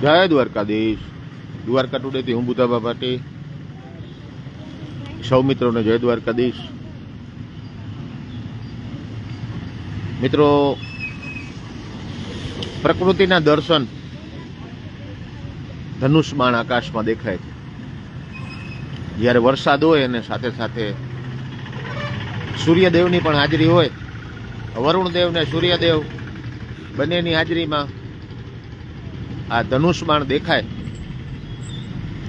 જય દ્વારકાધીશ. દ્વારકા ટુડેથી હું બુધાબા પાટી સૌ મિત્રોને જય દ્વારકાધીશ. મિત્રો, પ્રકૃતિના દર્શન ધનુષબાણ આકાશમાં દેખાય છે. જ્યારે વરસાદ હોય અને સાથે સાથે સૂર્યદેવની પણ હાજરી હોય વરુણદેવ ને સૂર્યદેવ બંનેની હાજરીમાં આ ધનુષ બાણ દેખાય.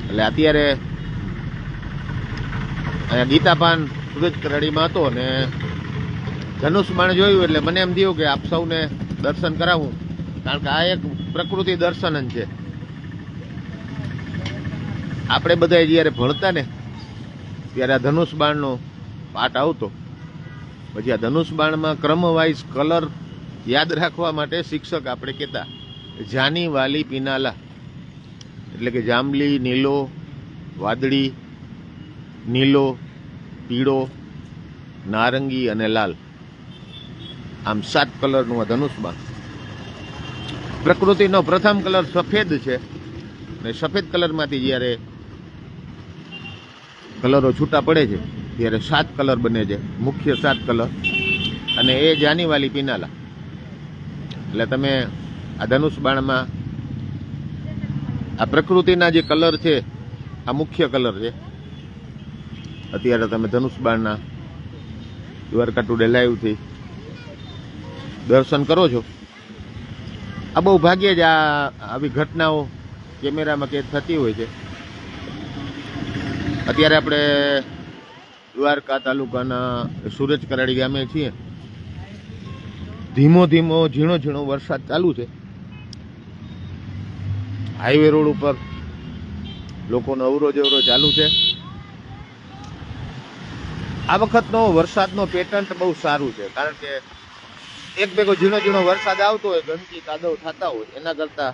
એટલે અત્યારે અહીંયા ગીતાપાન સૂરજ કરડીમાં હતો ને ધનુષબાણ જોયું એટલે મને એમ થયું કે આપ સૌને દર્શન કરાવું. કારણ કે આ એક પ્રકૃતિ દર્શન જ છે. આપણે બધા જ્યારે ભણતા ને ત્યારે આ ધનુષ બાણનો પાઠ આવતો. પછી આ ધનુષ બાણમાં ક્રમવાઇઝ કલર યાદ રાખવા માટે શિક્ષક આપણે કહેતા. જાની વાલી પિનાલા. એટલે કે જાંબલી, નીલો, વાદળી, નીલો, પીળો, નારંગી અને લાલ. આમ સાત કલરનું આ ધનુષમાં પ્રકૃતિનો પ્રથમ કલર સફેદ છે. અને સફેદ કલરમાંથી જ્યારે કલરો છૂટા પડે છે, ત્યારે સાત કલર બને છે. મુખ્ય સાત કલર. અને એ જાનીવાલી પિનાલા. એટલે તમે આ ધનુષ બાણમાં આ પ્રકૃતિના જે કલર છે, આ મુખ્ય કલર છે. અત્યારે તમે ધનુષ બાણના દ્વારકા ટુડે લાઈવથી દર્શન કરો છો. આ બહુ ભાગ્યે જ આ આવી ઘટનાઓ કેમેરામાં કેદ થતી હોય છે. અત્યારે આપણે દ્વારકા તાલુકાના સુરજ કરાડી ગામે છીએ. ધીમો ધીમો, ઝીણો ઝીણો વરસાદ ચાલુ છે. હાઈવે રોડ ઉપર લોકોનો અવરો જવરો ચાલુ છે. આ વખતનો વરસાદનો પેટર્ન બહુ સારું છે, કારણ કે એક ભેગો ઝીણો ઝીણો વરસાદ આવતો હોય, ગંદકી કાદવ થતા હોય, એના કરતા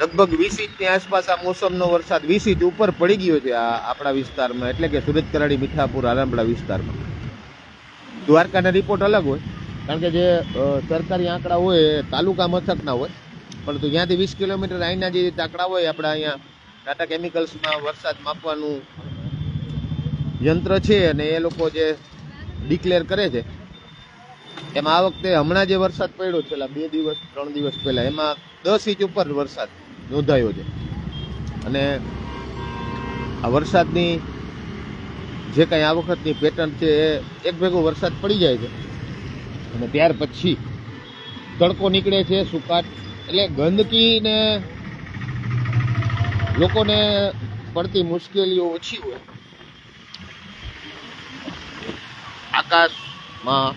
લગભગ વીસ ઇંચની આસપાસ આ મોસમનો વરસાદ વીસ ઇંચ ઉપર પડી ગયો છે આ આપણા વિસ્તારમાં, એટલે કે સુરત કરાડી મીઠાપુર, આરામડા વિસ્તારમાં. દ્વારકાના રિપોર્ટ અલગ હોય. કારણ કે જે સરકારી આંકડા હોય એ તાલુકા મથકના હોય. પરંતુ ત્યાંથી વીસ કિલોમીટર અહીંના જે આંકડા હોય, આપણા અહીંયા ટાટા કેમિકલ્સમાં વરસાદ માપવાનું યંત્ર છે અને એ લોકો જે ડિક્લેર કરે છે, એમાં આ વખતે હમણાં જે વરસાદ પડ્યો છેલ્લા બે દિવસ, ત્રણ દિવસ પહેલાં, એમાં દસ ઇંચ ઉપર વરસાદ નોંધાયો છે. અને આ વરસાદની જે કાંઈ આ વખતની પેટર્ન છે, એ એક ભેગો વરસાદ પડી જાય છે. અને ત્યાર પછી તડકો નીકળે છે સુકાટ એટલે ગંદકી ને લોકોને પડતી મુશ્કેલીઓ ઓછી હોય. આકાશમાં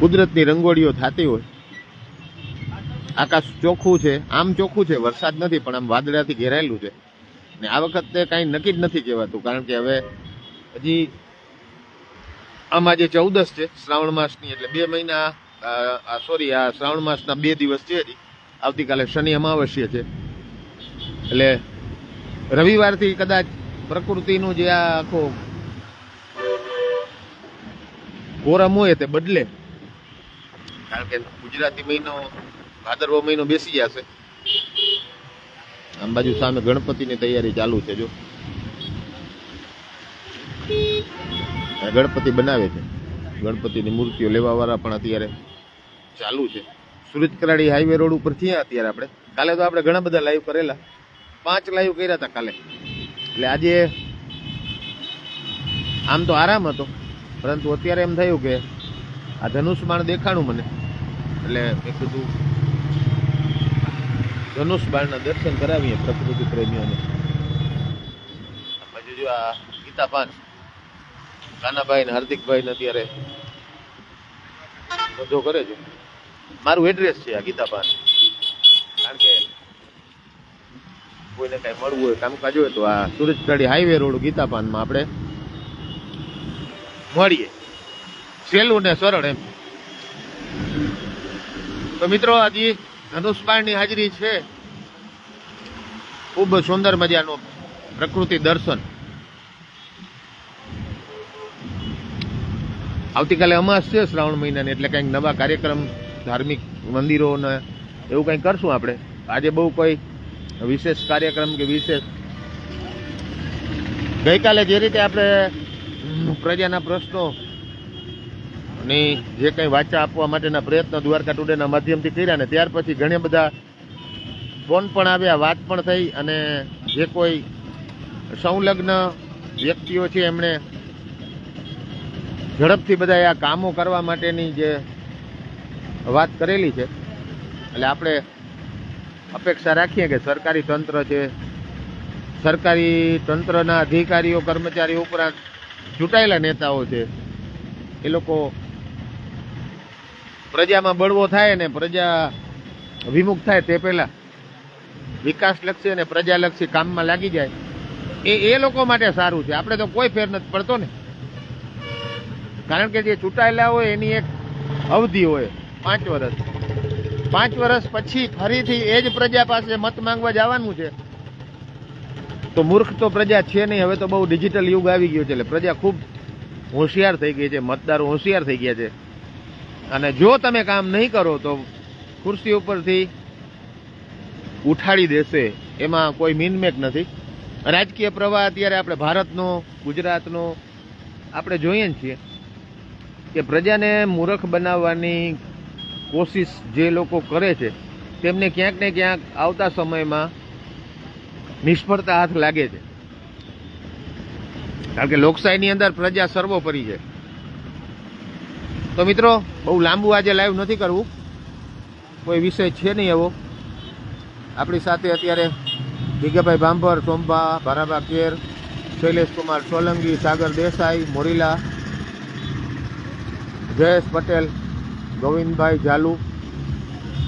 કુદરતની રંગોળીઓ થતી હોય. આકાશ ચોખ્ખું છે, આમ ચોખ્ખું છે, વરસાદ નથી, પણ આમ વાદળાથી ઘેરાયેલું છે. ને આ વખતે કાંઈ નક્કી જ નથી કહેવાતું, કારણ કે હવે હજી આમાં જે ચૌદસ છે, શ્રાવણ માસની એટલે બે મહિના સોરી આ શ્રાવણ માસના બે દિવસ છે આવતીકાલે શનિ અમાવસ્ય છે. એટલે રવિવારથી કદાચ પ્રકૃતિનું જે આ આખો કોરમ હોય તે બદલે. કારણ કે ગુજરાતી મહિનો, ભાદરવો મહિનો બેસી જશે. આમ બાજુ સામે ગણપતિની તૈયારી ચાલુ છે, જો. ગણપતિ બનાવે છે. ગણપતિની મૂર્તિઓ લેવાવાળા પણ અત્યારે ચાલુ છે. સુરત કરાડી હાઈવે રોડ ઉપર થયા અત્યારે આપણે. કાલે તો આપણે ઘણા બધા લાઈવ કરેલા. પાંચ લાઈવ કર્યા હતા કાલે. એટલે આજે આમ તો આરામ હતો. પરંતુ અત્યારે એમ થયું કે આ ધનુષબાણ દેખાણું મને. એટલે મેં કીધું ધનુષબાણના દર્શન કરાવીએ પ્રકૃતિ પ્રેમીઓને. બાજુ જો આ ગીતા પાન કાનાભાઈ ને હાર્દિકભાઈ ને અત્યારે બધો કરે છે. મારું એડ્રેસ છે આ ગીતા પાન કારણ કે કોઈને કઈ મળવું હોય, કામકાજ હોય તો આ સુરજકાડી હાઈવે રોડ ગીતા પાનમાં આપણે મળીએ. સહેલું ને સરળ એમ. તો મિત્રો આજે ધનુષબાણની હાજરી છે. ખૂબ સુંદર મજાનું પ્રકૃતિ દર્શન. આવતીકાલે અમાસ છે શ્રાવણ મહિનાની, એટલે કંઈક નવા કાર્યક્રમ, ધાર્મિક મંદિરોને એવું કંઈક કરશું આપણે. આજે બહુ કોઈ વિશેષ કાર્યક્રમ કે વિશેષ ગઈકાલે જે રીતે આપણે પ્રજાના પ્રશ્નો ની જે કંઈ વાચા આપવા માટેના પ્રયત્ન દ્વારકા ટુડેના માધ્યમથી કર્યા ને, ત્યાર પછી ઘણા બધા ફોન પણ આવ્યા, વાત પણ થઈ અને જે કોઈ સંલગ્ન વ્યક્તિઓ છે એમણે ઝડપથી બધા આ કામો કરવા માટેની જે વાત કરેલી છે, એટલે આપણે અપેક્ષા રાખીએ કે સરકારી તંત્ર છે સરકારી તંત્રના અધિકારીઓ કર્મચારીઓ ઉપરાંત ચૂંટાયેલા નેતાઓ છે, એ લોકો પ્રજામાં બળવો થાય ને પ્રજા વિમુખ થાય તે પહેલાં વિકાસલક્ષી અને પ્રજાલક્ષી કામમાં લાગી જાય, એ એ લોકો માટે સારું છે. આપણે તો કોઈ ફેર નથી પડતો ને. કારણ કે જે ચૂંટાયેલા હોય એની એક અવધિ હોય, પાંચ વર્ષ પાંચ વર્ષ પછી ફરીથી એ જ પ્રજા પાસે મત માંગવા જવાનું છે. તો મૂર્ખ તો પ્રજા છે નહીં, હવે તો બહુ ડિજિટલ યુગ આવી ગયો છે, એટલે પ્રજા ખૂબ હોશિયાર થઈ ગઈ છે, મતદારો હોશિયાર થઈ ગયા છે. અને જો તમે કામ નહીં કરો તો ખુરશી ઉપરથી ઉઠાડી દેશે, એમાં કોઈ મીનમેક નથી. રાજકીય પ્રવાહ અત્યારે આપણે ભારતનો, ગુજરાતનો, આપણે જોઈએ જ છીએ. કે પ્રજાને મૂર્ખ બનાવવાની કોશિશ જે લોકો કરે છે, તેમને ક્યાંક ને ક્યાંક આવતા સમયમાં નિષ્ફળતા હાથ લાગે છે. કારણ કે લોકશાહીની અંદર પ્રજા સર્વોપરી છે. તો મિત્રો, બહુ લાંબુ આજે લાઈવ નથી કરવું. કોઈ વિષય છે નહીં એવો. આપણી સાથે અત્યારે ભીગાભાઈ ભાંભર, સોંભા, ભારાભા કેર શૈલેષ કુમાર સોલંકી, સાગર દેસાઈ, મોરીલા જયેશ પટેલ, ગોવિંદભાઈ ઝાલુ,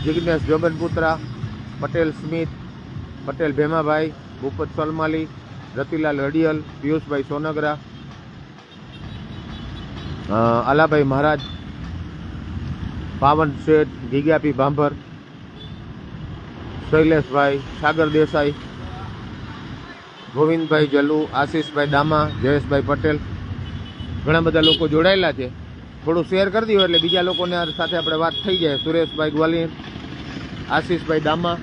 જિગ્નેશ જોબનપુત્રા પટેલ સ્મિત, પટેલ ભેમાભાઈ, ભૂપત સલમાલી, રતિલાલ હડિયલ, પિયુષભાઈ સોનગરા આલાભાઈ મહારાજ, પાવન શેઠ, ગીગાપી ભાંભર, શૈલેષભાઈ, સાગર દેસાઈ, ગોવિંદભાઈ જલુ આશીષભાઈ દામા, જયેશભાઈ પટેલ, ઘણા બધા લોકો જોડાયેલા છે. થોડું શેર કરી દો એટલે બીજા લોકોને સાથે આપણે વાત થઈ જાય. સુરેશભાઈ ગ્વાલિયર, આશીષભાઈ દામા.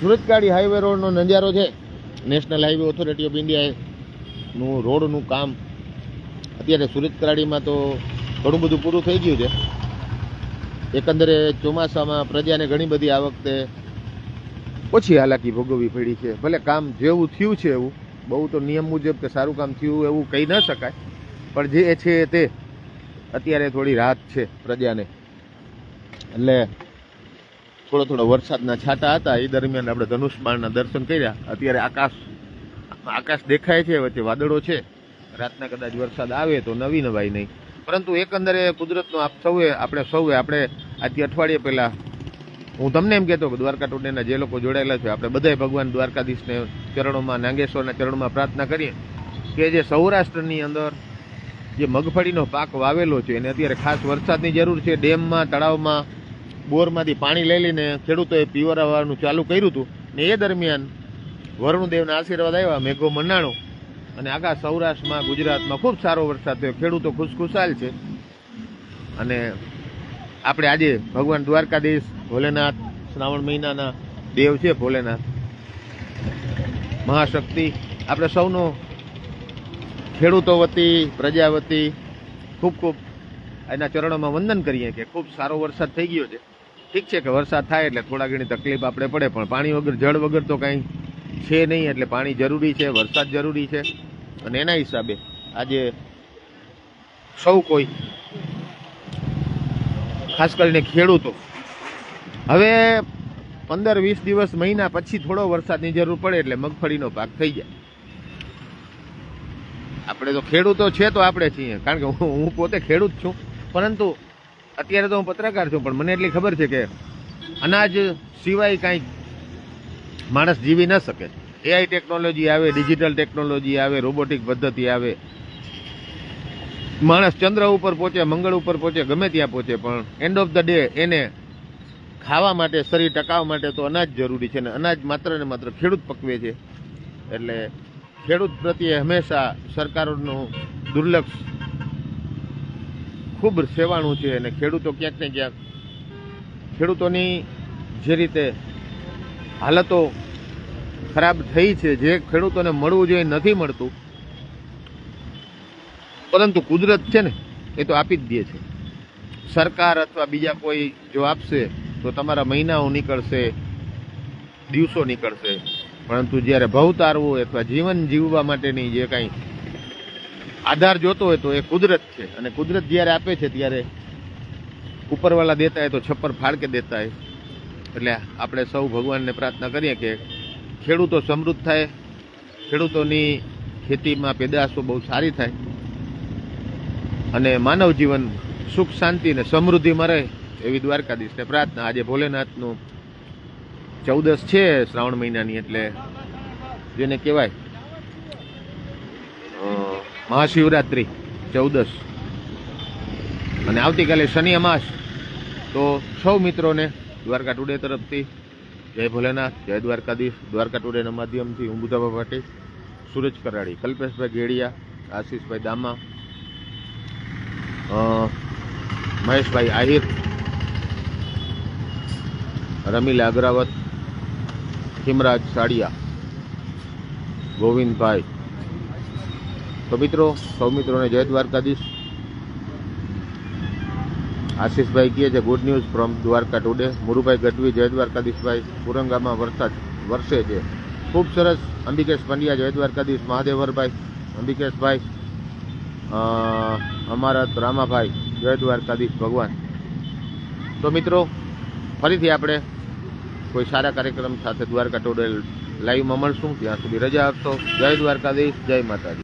સુરતગાડી હાઈવે રોડનો નજારો છે. નેશનલ હાઈવે ઓથોરિટી ઓફ ઇન્ડિયાનું રોડનું કામ. અત્યારે સુરતકાડીમાં તો ઘણું બધું પૂરું થઈ ગયું છે. એકંદરે ચોમાસામાં પ્રજાને ઘણી બધી આ વખતે ઓછી હાલાકી ભોગવવી પડી છે. ભલે કામ જેવું થયું છે એવું, બહુ તો નિયમ મુજબ કે સારું કામ થયું એવું કહી ન શકાય. પણ જે છે તે અત્યારે થોડી રાહત છે પ્રજાને. એટલે થોડો થોડો વરસાદના છાંટા હતા, એ દરમિયાન આપણે ધનુષબાણના દર્શન કર્યા. અત્યારે આકાશ આકાશ દેખાય છે, વચ્ચે વાદળો છે. રાતના કદાચ વરસાદ આવે તો નવી નવાઈ નહીં. પરંતુ એકંદરે કુદરતનો આપ સૌએ, આપણે સૌએ, આપણે આજથી અઠવાડિયે પહેલાં, હું તમને એમ કહેતો કે દ્વારકા ટુડેના જે લોકો જોડાયેલા છે, આપણે બધાય ભગવાન દ્વારકાધીશને ચરણોમાં, નાગેશ્વરના ચરણોમાં પ્રાર્થના કરીએ કે જે સૌરાષ્ટ્રની અંદર જે મગફળીનો પાક વાવેલો છે, એને અત્યારે ખાસ વરસાદની જરૂર છે. ડેમમાં, તળાવમાં, બોરમાંથી પાણી લઈ લઈને ખેડૂતોએ પીવરાવવાનું ચાલુ કર્યું હતું ને એ દરમિયાન વરુણદેવના આશીર્વાદ આવ્યા, મેઘો મંડાણો અને આખા સૌરાષ્ટ્રમાં, ગુજરાતમાં ખૂબ સારો વરસાદ થયો. ખેડૂતો ખુશખુશાલ છે. અને આપણે આજે ભગવાન દ્વારકાધીશ ભોલેનાથ, શ્રાવણ મહિનાના દેવ છે ભોલેનાથ. મહાશક્તિ. આપણે સૌનો ખેડૂતો વતી, પ્રજા વતી ખૂબ ખૂબ એના ચરણોમાં વંદન કરીએ કે ખૂબ સારો વરસાદ થઈ ગયો છે. ઠીક છે કે વરસાદ થાય એટલે થોડા ઘણી તકલીફ આપણે પડે, પણ પાણી વગર, જળ વગર તો કાંઈ છે નહીં એટલે પાણી જરૂરી છે, વરસાદ જરૂરી છે. અને એના હિસાબે આજે સૌ કોઈ, ખાસ કરીને ખેડૂતો, હવે પંદર વીસ દિવસ મહિના પછી થોડો વરસાદની જરૂર પડે એટલે મગફળીનો પાક થઈ જાય. આપણે તો ખેડૂતો છે તો આપણે છીએ. કારણ કે હું પોતે ખેડૂત છું. પરંતુ અત્યારે તો હું પત્રકાર છું, પણ મને એટલી ખબર છે કે અનાજ સિવાય કાંઈ માણસ જીવી ન શકે. એઆઈ ટેકનોલોજી આવે ડિજિટલ ટેકનોલોજી આવે રોબોટિક પદ્ધતિ આવે. માણસ ચંદ્ર ઉપર પહોંચે, મંગળ ઉપર પહોંચે, ગમે ત્યાં પહોંચે, પણ એન્ડ ઓફ ધ ડે એને ખાવા માટે, શરીર ટકાવવા માટે તો અનાજ જરૂરી છે ને અનાજ માત્ર ને માત્ર ખેડૂત પકવે છે. એટલે ખેડૂત પ્રત્યે હંમેશા સરકારોનું દુર્લક્ષ ખૂબ સેવાણું છે અને ખેડૂતો ક્યાંક ને ક્યાંક ખેડૂતોની જે રીતે હાલતો ખરાબ થઈ છે, જે ખેડૂતોને મળવું જોઈએ, નથી મળતું, પરંતુ કુદરત છે ને, એ તો આપી જ દે છે. સરકાર અથવા બીજા કોઈ જો આપશે, તો તમારા મહિનાઓ નીકળશે, દિવસો નીકળશે. પરંતુ જ્યારે ભવ તારવું અથવા જીવન જીવવા માટેની જે કાંઈ આધાર જોતો હોય તો એ કુદરત છે. અને કુદરત જ્યારે આપે છે ત્યારે ઉપરવાળા દેતા હોય તો છપ્પર ફાળકે દેતા હોય. એટલે આપણે સૌ ભગવાનને પ્રાર્થના કરીએ કે ખેડૂતો સમૃદ્ધ થાય, ખેડૂતોની ખેતીમાં પેદાશો બહુ સારી થાય અને માનવ જીવન સુખ, શાંતિ અને સમૃદ્ધિમાં રહે એવી દ્વારકાધીશને પ્રાર્થના. આજે ભોલેનાથનું ચૌદસ છે શ્રાવણ મહિનાની એટલે જેને કહેવાય મહાશિવરાત્રિ, ચૌદસ. અને આવતીકાલે શનિ અમાસ, તો સૌ મિત્રોને દ્વારકા ટુડે તરફથી જય ભોલેનાથ, જય દ્વારકાધીશ. દ્વારકા ટુડેના માધ્યમથી હું બુધાબા પાટીલ, સુરજ કરાડી, કલ્પેશભાઈ ગેડિયા, આશીષભાઈ દામા મહેશભાઈ આહિર, રમીલા અગ્રાવત હિમરાજ સાડિયા, ગોવિંદભાઈ. તો મિત્રો, સૌ મિત્રોને જય દ્વારકાધીશ. આશીષભાઈ કહે છે good news from Dwarka today Murubhai Gadhvi, જય દ્વારકાધીશભાઈ. પુરંગામાં વરસાદ વરસે છે. ખૂબ સરસ. અંબિકેશ પંડ્યા, જય દ્વારકાધીશ. મહાદેવરભાઈ, અંબિકેશભાઈ. અમારા રામાભાઈ, જય દ્વારકાધીશ ભગવાન. તો મિત્રો, ફરીથી આપણે કોઈ સારા કાર્યક્રમ સાથે દ્વારકા ટોડેલ લાઈવમાં મળશું. ત્યાં સુધી રજા આપશો. જય દ્વારકાધીશ, જય માતાજી.